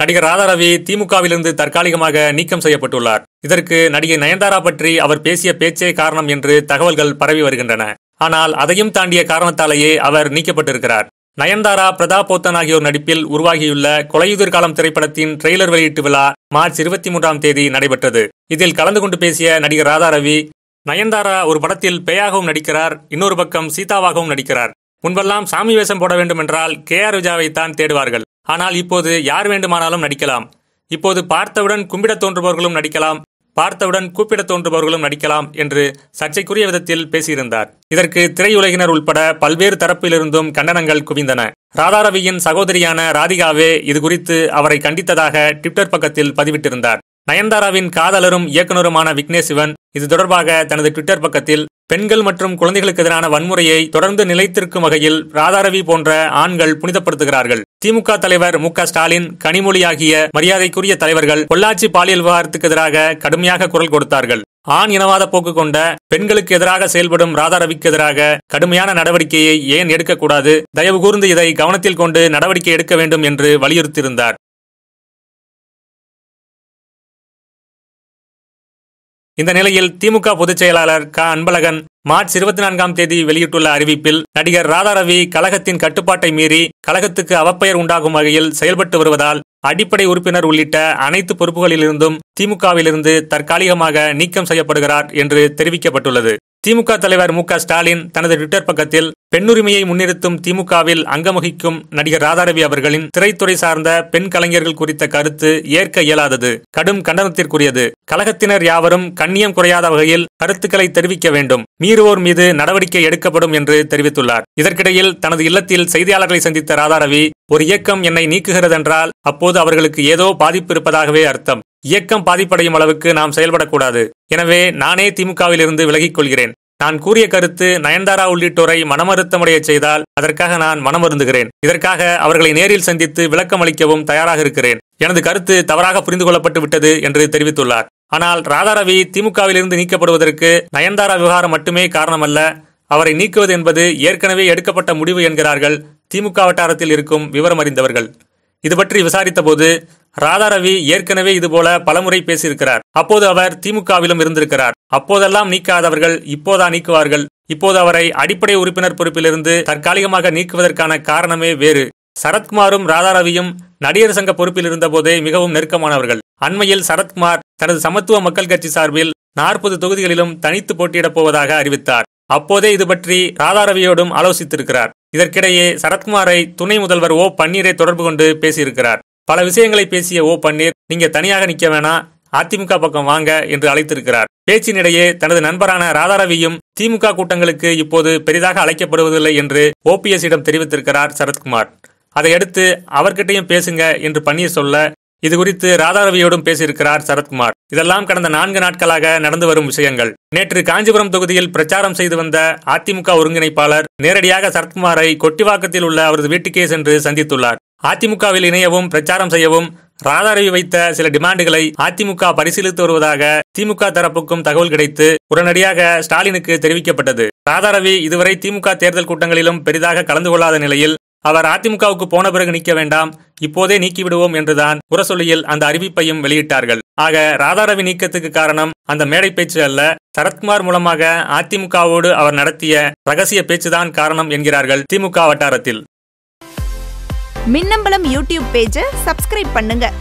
நடிகர் ராதாரவி திமுகவிலிருந்து தற்காலிகமாக நீக்கம் செய்யப்பட்டுள்ளார். இதற்கு நடிகை நயன்தாரா பற்றி அவர் பேசிய பேச்சே காரணம் என்று தகவல்கள் பரவி வருகின்றன. ஆனால் அதையும் தாண்டிய காரணத்தாலேயே அவர் நீக்கப்பட்டிருக்கிறார். நயன்தாரா பிரதாப் போத்தன் ஆகியோர் நடிப்பில் உருவாகியுள்ள கொலையுதிர் காலம் திரைப்படத்தின் ட்ரெய்லர் வெளியீட்டு விழா மார்ச் இருபத்தி மூன்றாம் தேதி நடைபெற்றது. இதில் கலந்து கொண்டு பேசிய நடிகர் ராதாரவி நயன்தாரா ஒரு படத்தில் பேயாகவும் நடிக்கிறார் இன்னொரு பக்கம் சீதாவாகவும் நடிக்கிறார். முன்பெல்லாம் சாமி வேஷம் போட வேண்டும் என்றால் கே ஆர் விஜயாவைத்தான் தேடுவார்கள். ஆனால் இப்போது யார் வேண்டுமானாலும் நடிக்கலாம். இப்போது பார்த்தவுடன் கும்பிடத் தோன்றுபவர்களும் நடிக்கலாம். பார்த்தவுடன் கூப்பிட தோன்றுபவர்களும் நடிக்கலாம் என்று சர்ச்சைக்குரிய விதத்தில் பேசியிருந்தார். இதற்கு திரையுலகினர் உள்பட பல்வேறு தரப்பிலிருந்தும் கண்டனங்கள் குவிந்தன. ராதாரவியின் சகோதரியான ராதிகாவே இது குறித்து அவரை கண்டித்ததாக ட்விட்டர் பக்கத்தில் பதிவிட்டிருந்தார். நயன்தாராவின் காதலரும் இயக்குனருமான விக்னேஷ் சிவன் இது தொடர்பாக தனது ட்விட்டர் பக்கத்தில் பெண்கள் மற்றும் குழந்தைகளுக்கு எதிரான வன்முறையை தொடர்ந்து நிலைத்திருக்கும் வகையில் ராதாரவி போன்ற ஆண்கள் புனிதப்படுத்துகிறார்கள். திமுக தலைவர் மு க ஸ்டாலின் கனிமொழி ஆகிய மரியாதைக்குரிய தலைவர்கள் பொள்ளாச்சி பாலியல் விவகாரத்துக்கு எதிராக கடுமையாக குரல் கொடுத்தார்கள். ஆண் இனவாத போக்கு கொண்ட பெண்களுக்கு எதிராக செயல்படும் ராதாரவிக்கு எதிராக கடுமையான நடவடிக்கையை ஏன் எடுக்கக்கூடாது? தயவு கூர்ந்து இதை கவனத்தில் கொண்டு நடவடிக்கை எடுக்க வேண்டும் என்று வலியுறுத்தியிருந்தார். இந்த நிலையில் திமுக பொதுச் செயலாளர் க. அன்பழகன் மார்ச் இருபத்தி நான்காம் தேதி வெளியிட்டுள்ள அறிவிப்பில் நடிகர் ராதாரவி கழகத்தின் கட்டுப்பாட்டை மீறி கழகத்துக்கு அவப்பெயர் உண்டாகும் வகையில் செயல்பட்டு வருவதால் அடிப்படை உறுப்பினர் உள்ளிட்ட அனைத்து பொறுப்புகளிலிருந்தும் திமுகவிலிருந்து தற்காலிகமாக நீக்கம் செய்யப்படுகிறார் என்று தெரிவிக்கப்பட்டுள்ளது. திமுக தலைவர் மு ஸ்டாலின் தனது ட்விட்டர் பக்கத்தில் பெண்ணுரிமையை முன்னிறுத்தும் திமுகவில் அங்கமுகிக்கும் நடிகர் ராதாரவி அவர்களின் திரைத்துறை சார்ந்த பெண் கலைஞர்கள் குறித்த கருத்து ஏற்க இயலாதது. கடும் கண்டனத்திற்குரியது. கழகத்தினர் யாவரும் கண்ணியம் குறையாத வகையில் கருத்துக்களை தெரிவிக்க வேண்டும். மீறுவோர் மீது நடவடிக்கை எடுக்கப்படும் என்று தெரிவித்துள்ளார். இதற்கிடையில் தனது இல்லத்தில் செய்தியாளர்களை சந்தித்த ராதாரவி ஒரு இயக்கம் என்னை நீக்குகிறதென்றால் அப்போது அவர்களுக்கு ஏதோ பாதிப்பு இருப்பதாகவே அர்த்தம். இயக்கம் பாதிப்படையும் அளவுக்கு நாம் செயல்படக்கூடாது. எனவே நானே திமுகவிலிருந்து விலகிக் கொள்கிறேன். நான் கூறிய கருத்து நயன்தாரா உள்ளிட்டோரை மனமருத்தமடைய செய்தால் அதற்காக நான் மனமருந்துகிறேன். இதற்காக அவர்களை நேரில் சந்தித்து விளக்கம் அளிக்கவும் தயாராக இருக்கிறேன். எனது கருத்து தவறாக புரிந்து கொள்ளப்பட்டு விட்டது என்று தெரிவித்துள்ளார். ஆனால் ராதாரவி திமுகவிலிருந்து நீக்கப்படுவதற்கு நயன்தாரா விவகாரம் மட்டுமே காரணமல்ல. அவரை நீக்குவது என்பது ஏற்கனவே எடுக்கப்பட்ட முடிவு என்கிறார்கள். திமுக வட்டாரத்தில் இருக்கும் விவரம் அறிந்தவர்கள். இது பற்றி விசாரித்தபோது ராதாரவி ஏற்கனவே இதுபோல பலமுறை பேசியிருக்கிறார். அப்போது அவர் திமுகவிலும் இருந்திருக்கிறார். அப்போதெல்லாம் நீக்காதவர்கள் இப்போதா நீக்குவார்கள். இப்போது அவரை அடிப்படை உறுப்பினர் பொறுப்பிலிருந்து தற்காலிகமாக நீக்குவதற்கான காரணமே வேறு. சரத்குமாரும் ராதாரவியும் நடிகர் சங்க பொறுப்பில் இருந்தபோதே மிகவும் நெருக்கமானவர்கள். அண்மையில் சரத்குமார் தனது சமத்துவ மக்கள் கட்சி சார்பில் நாற்பது தொகுதிகளிலும் தனித்து போட்டியிடப் போவதாக அறிவித்தார். அப்போதே இது பற்றி ராதாரவியோடும் ஆலோசித்திருக்கிறார். இதற்கிடையே சரத்குமாரை துணை முதல்வர் ஓ பன்னீரை தொடர்பு கொண்டு பேசியிருக்கிறார். பல விஷயங்களை பேசிய ஓ பன்னீர் நீங்க தனியாக நிக்க வேணாம் அதிமுக பக்கம் வாங்க என்று அழைத்திருக்கிறார். பேச்சினிடையே தனது நண்பரான ராதாரவியும் திமுக கூட்டங்களுக்கு இப்போது பெரிதாக அழைக்கப்படுவதில்லை என்று ஓபிஎஸ்ஸிடம் தெரிவித்திருக்கிறார் சரத்குமார். அதையடுத்து அவர்கிட்டையும் பேசுங்க என்று பன்னீர் சொல்ல இது குறித்து ராதாரவியோடும் பேசியிருக்கிறார் சரத்குமார். இதெல்லாம் கடந்த நான்கு நாட்களாக நடந்து வரும் விஷயங்கள். நேற்று காஞ்சிபுரம் தொகுதியில் பிரச்சாரம் செய்து வந்த அதிமுக ஒருங்கிணைப்பாளர் நேரடியாக சரத்குமாரை கொட்டிவாக்கத்தில் உள்ள அவரது வீட்டுக்கே சென்று சந்தித்துள்ளார். அதிமுகவில் இணையவும் பிரச்சாரம் செய்யவும் ராதாரவி வைத்த சில டிமாண்டுகளை அதிமுக பரிசீலித்து வருவதாக திமுக தரப்புக்கும் தகவல் கிடைத்து உடனடியாக ஸ்டாலினுக்கு தெரிவிக்கப்பட்டது. ராதாரவி இதுவரை திமுக தேர்தல் கூட்டங்களிலும் பெரிதாக கலந்து கொள்ளாத நிலையில் அவர் அதிமுகவுக்கு போன பிறகு நிற்க வேண்டாம் இப்போதே நீக்கிவிடுவோம் என்றுதான் புறசொல்லியில் அந்த அறிவிப்பையும் வெளியிட்டார்கள். ஆக ராதாரவி நீக்கத்துக்கு காரணம் அந்த மேடை பேச்சு அல்ல. சரத்குமார் மூலமாக அதிமுகவோடு அவர் நடத்திய ரகசிய பேச்சுதான் காரணம் என்கிறார்கள் திமுக வட்டாரத்தில். மின்னம்பலம் யூடியூப் பேஜை சப்ஸ்கிரைப் பண்ணுங்க.